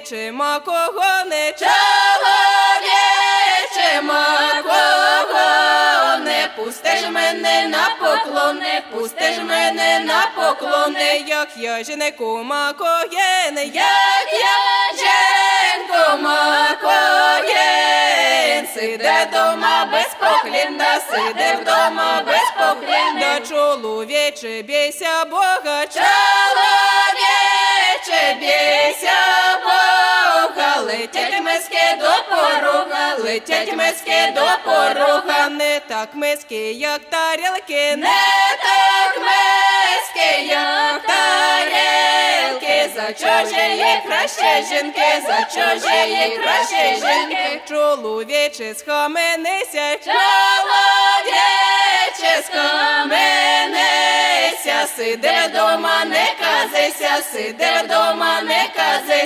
Чоловіче, кого не Чоловіче, ма кого не пустиш мене на поклони, пустиш мене на поклони, як я жінку макоєн, як я жінку макоєн, сиде дома без поклінда, сиде вдома без поклінда. чоловіче, бійся Бога, Чоловіче, летять миски до порога, летять миски до порога, не так миски, як тарілки, не так миски, як тарілки, за чужі краще жінки, за чужі краще жінки. чоловіче, схаменися, Чоловіче, скаменися, сиди вдома, не казися, сиди вдома, не казися.